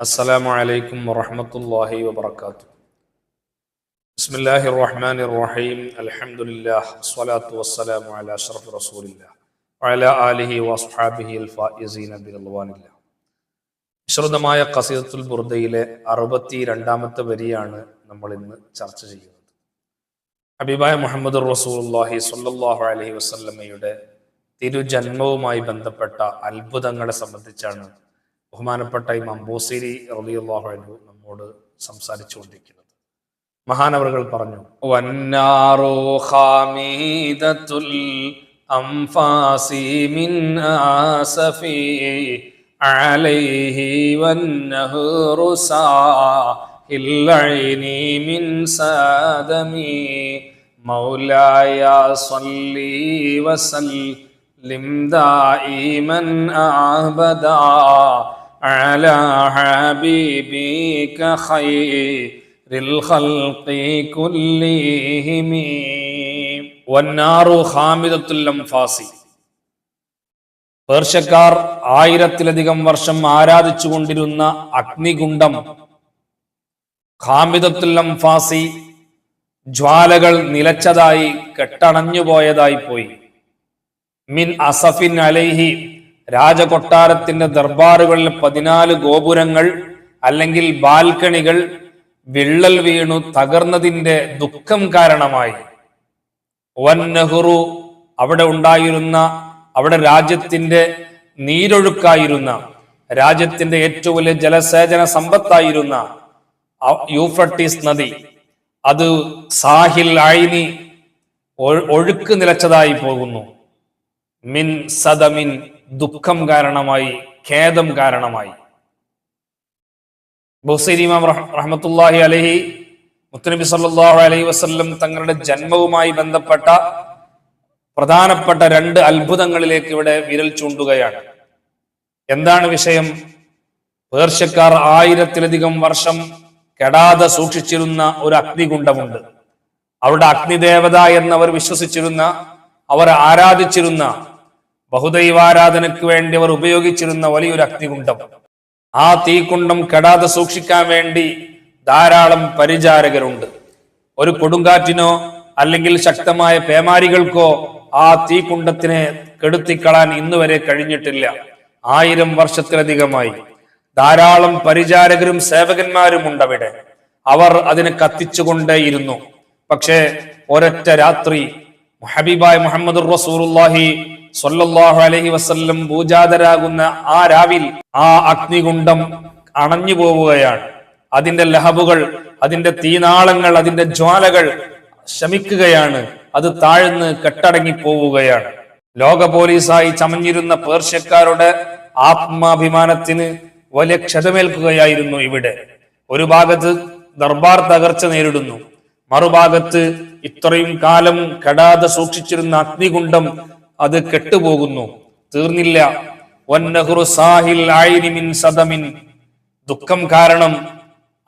السلام عليكم ورحمة الله وبركاته بسم الله الرحمن الرحيم الحمد لله والصلاة والسلام على أشرف رسول الله وعلى آله وأصحابه الفائزين برضوان الله വിശ്രുതമായ കസീദത്തുൽ ബുർദയിലെ അറുപത്തി രണ്ടാമത്തെ വരിയാണ് നമ്മൾ ഇന്ന് ചർച്ച ചെയ്യുന്നത് ഹബീബായ മുഹമ്മദ് റസൂലുള്ളാഹി സ്വല്ലല്ലാഹു അലൈഹി വസല്ലമയുടെ തിരുജന്മവുമായി ബന്ധപ്പെട്ട അത്ഭുതങ്ങളെ സംബന്ധിച്ചാണ് ബഹുമാനപ്പെട്ട ഇമാം ബോസിരി റളിയല്ലാഹു അൻഹു നമ്മോട് സംസാരിച്ചു കൊണ്ടിരിക്കുന്നത് മഹാനവറുകൾ പറഞ്ഞു വന്നാറു ഖാമീദത്തുൽ അംഫാസി മിൻ ആസഫി عليه والنهر ساهل العين من سادمي مولاي صلي وسلم دائما ابدا على حبيبك خير الخلق كلهم والنار خامدة الأنفاس പേർഷ്യക്കാർ ആയിരത്തിലധികം വർഷം ആരാധിച്ചു കൊണ്ടിരുന്ന അഗ്നികുണ്ഡം ഖാമിദത്തുൽ അംഫാസി ജ്വാലകൾ നിലച്ചതായി കെട്ടണഞ്ഞു പോയതായി പോയി മിൻ അസഫിൻ അലൈഹി രാജകൊട്ടാരത്തിന്റെ ദർബാറുകളിൽ പതിനാല് ഗോപുരങ്ങൾ അല്ലെങ്കിൽ ബാൽക്കണികൾ വിള്ളൽ വീണു തകർന്നതിന്റെ ദുഃഖം കാരണമായി. വൻ നെഹ്റു അവിടെ ഉണ്ടായിരുന്ന അവിടെ രാജ്യത്തിന്റെ നീരൊഴുക്കായിരുന്ന രാജ്യത്തിന്റെ ഏറ്റവും വലിയ ജലസേചന സമ്പത്തായിരുന്ന യൂഫ്രട്ടീസ് നദി അത് സാഹിൽ ആയിനി ഒഴുക്ക് നിലച്ചതായി പോകുന്നു. മിൻ സദമിൻ ദുഃഖം കാരണമായി ഖേദം കാരണമായി. ബുസൈരി ഇമാം റഹ്- റഹ്മത്തുള്ളാഹി അലഹി മുത്തനബി സല്ലാഹു അലൈഹി വസ്ല്ലം തങ്ങളുടെ ജന്മവുമായി ബന്ധപ്പെട്ട പ്രധാനപ്പെട്ട രണ്ട് അത്ഭുതങ്ങളിലേക്ക് ഇവിടെ വിരൽ ചൂണ്ടുകയാണ്. എന്താണ് വിഷയം? പേർഷ്യക്കാർ ആയിരത്തിലധികം വർഷം കെടാതെ സൂക്ഷിച്ചിരുന്ന ഒരു അഗ്നികുണ്ഡമുണ്ട്. അവിടെ അഗ്നിദേവത എന്നവർ വിശ്വസിച്ചിരുന്ന അവർ ആരാധിച്ചിരുന്ന ബഹുദൈവാരാധനയ്ക്ക് വേണ്ടി അവർ ഉപയോഗിച്ചിരുന്ന വലിയൊരു അഗ്നികുണ്ടം. ആ തീകുണ്ടം കെടാതെ സൂക്ഷിക്കാൻ വേണ്ടി ധാരാളം പരിചാരകരുണ്ട്. ഒരു കൊടുങ്കാറ്റിനോ അല്ലെങ്കിൽ ശക്തമായ പേമാരികൾക്കോ ആ തീക്കുണ്ടത്തിനെ കെടുത്തിക്കളാൻ ഇന്നു വരെ കഴിഞ്ഞിട്ടില്ല. ആയിരം വർഷത്തിലധികമായി. ധാരാളം പരിചാരകരും സേവകന്മാരും ഉണ്ട് അവിടെ അവർ അതിനെ കത്തിച്ചുകൊണ്ടേയിരുന്നു. പക്ഷേ ഒരൊറ്റ രാത്രി ഹബീബായ മുഹമ്മദ് റസൂറുല്ലാഹി സ്വല്ലല്ലാഹു അലഹി വസ്ല്ലം പൂജാതരാകുന്ന ആ രാവിൽ ആ അഗ്നികുണ്ഡം അണഞ്ഞു പോവുകയാണ്. അതിന്റെ ലഹബുകൾ അതിന്റെ തീനാളങ്ങൾ അതിന്റെ ജ്വാലകൾ ശമിക്കുകയാണ്. അത് താഴ്ന്ന് കെട്ടടങ്ങി പോവുകയാണ്. ലോക പോലീസായി ചമഞ്ഞിരുന്ന പേർഷ്യക്കാരുടെ ആത്മാഭിമാനത്തിന് വലിയ ക്ഷതമേൽക്കുകയായിരുന്നു ഇവിടെ. ഒരു ഭാഗത്ത് ദർബാർ തകർച്ച നേരിടുന്നു. മറുഭാഗത്ത് ഇത്രയും കാലം കെടാതെ സൂക്ഷിച്ചിരുന്ന അഗ്നികുണ്ഡം അത് കെട്ടുപോകുന്നു. തീർന്നില്ല. സാഹിൽ മിൻ സദമിൻ. ദുഃഖം കാരണം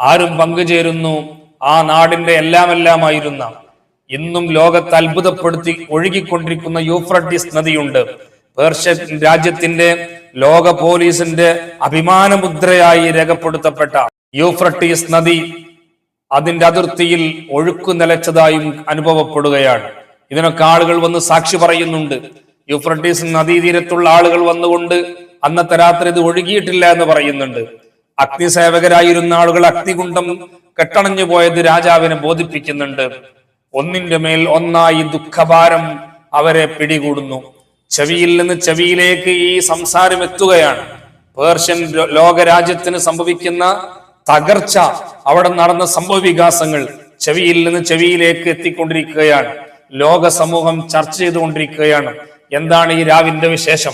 ആരും പങ്കുചേരുന്നു. ആ നാടിന്റെ എല്ലാമെല്ലാമായിരുന്ന. ഇന്നും ലോകത്തെ അത്ഭുതപ്പെടുത്തി ഒഴുകിക്കൊണ്ടിരിക്കുന്ന യൂഫ്രട്ടീസ് നദിയുണ്ട്. പേർഷ്യൻ രാജ്യത്തിന്റെ ലോക പോലീസിന്റെ അഭിമാനമുദ്രയായി രേഖപ്പെടുത്തപ്പെട്ട യൂഫ്രട്ടീസ് നദി അതിന്റെ അതിർത്തിയിൽ ഒഴുക്കു നിലച്ചതായും അനുഭവപ്പെടുകയാണ്. ഇതിനൊക്കെ ആളുകൾ വന്ന് സാക്ഷി പറയുന്നുണ്ട്. യൂഫ്രട്ടീസ് നദീതീരത്തുള്ള ആളുകൾ വന്നുകൊണ്ട് അന്നത്തെ രാത്രി ഇത് ഒഴുകിയിട്ടില്ല എന്ന് പറയുന്നുണ്ട്. അഗ്നിസേവകരായിരുന്ന ആളുകൾ അഗ്നികുണ്ടം കെട്ടണഞ്ഞു പോയത് രാജാവിനെ ബോധിപ്പിക്കുന്നുണ്ട്. ഒന്നിന്റെ മേൽ ഒന്നായി ദുഃഖഭാരം അവരെ പിടികൂടുന്നു. ചെവിയിൽ നിന്ന് ചെവിയിലേക്ക് ഈ സംസാരം എത്തുകയാണ്. പേർഷ്യൻ ലോകരാജ്യത്തിന് സംഭവിക്കുന്ന തകർച്ച. അവിടെ നടന്ന സംഭവ വികാസങ്ങൾ ചെവിയിൽ നിന്ന് ചെവിയിലേക്ക് എത്തിക്കൊണ്ടിരിക്കുകയാണ്. ലോക സമൂഹം ചർച്ച ചെയ്തുകൊണ്ടിരിക്കുകയാണ്. എന്താണ് ഈ രാവിന്റെ വിശേഷം?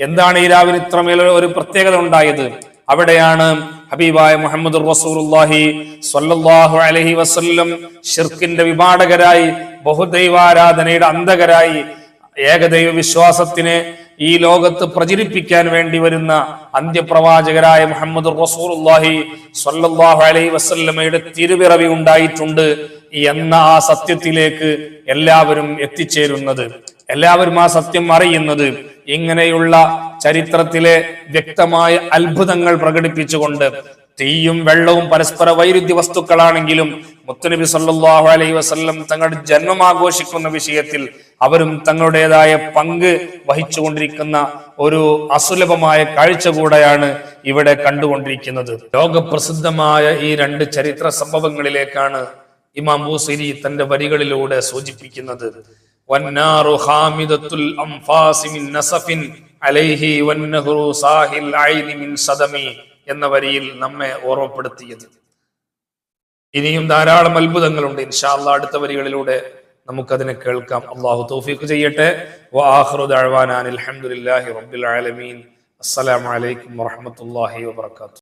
എന്താണ് ഈ രാവിന് ഇത്രമേൽ ഒരു പ്രത്യേകത ഉണ്ടായത്? അവിടെയാണ് ഹബീബായ മുഹമ്മദ് റസൂലുള്ളാഹി സ്വല്ലല്ലാഹു അലൈഹി വസല്ലം ഷിർക്കിന്റെ വിപാടകരായി ബഹുദൈവാരാധനയുടെ അന്ധകരായി ഏകദൈവ വിശ്വാസത്തിനെ ഈ ലോകത്ത് പ്രചരിപ്പിക്കാൻ വേണ്ടി വരുന്ന അന്ത്യപ്രവാചകരായ മുഹമ്മദ് റസൂലുള്ളാഹി സ്വല്ലല്ലാഹു അലൈഹി വസല്ലമയുടെ തിരുപിറവി ഉണ്ടായിട്ടുണ്ട് എന്ന ആ സത്യത്തിലേക്ക് എല്ലാവരും എത്തിച്ചേരുന്നത്. എല്ലാവരും ആ സത്യം അറിയുന്നത് ഇങ്ങനെയുള്ള ചരിത്രത്തിലെ വ്യക്തമായ അത്ഭുതങ്ങൾ പ്രകടിപ്പിച്ചുകൊണ്ട് തീയും വെള്ളവും പരസ്പര വൈരുദ്ധ്യ വസ്തുക്കളാണെങ്കിലും മുത്തുനബി സല്ലാഹു അലൈഹി വസ്ല്ലം തങ്ങളുടെ ജന്മം ആഘോഷിക്കുന്ന വിഷയത്തിൽ അവരും തങ്ങളുടേതായ പങ്ക് വഹിച്ചുകൊണ്ടിരിക്കുന്ന ഒരു അസുലഭമായ കാഴ്ച കൂടെയാണ് ഇവിടെ കണ്ടുകൊണ്ടിരിക്കുന്നത്. ലോകപ്രസിദ്ധമായ ഈ രണ്ട് ചരിത്ര സംഭവങ്ങളിലേക്കാണ് ഇമാം ബൂസിരി തന്റെ വരികളിലൂടെ സൂചിപ്പിക്കുന്നത്. എന്ന വരിയിൽ നമ്മെ ഓർമ്മപ്പെടുത്തിയത്. ഇനിയും ധാരാളം അത്ഭുതങ്ങളുണ്ട്. ഇൻഷാല്ല അടുത്ത വരികളിലൂടെ നമുക്കതിനെ കേൾക്കാം. അള്ളാഹു തൗഫീഖ് ചെയ്യട്ടെ. അൽഹംദുലില്ലാഹി റബ്ബിൽ ആലമീൻ. വബറകാതുഹു.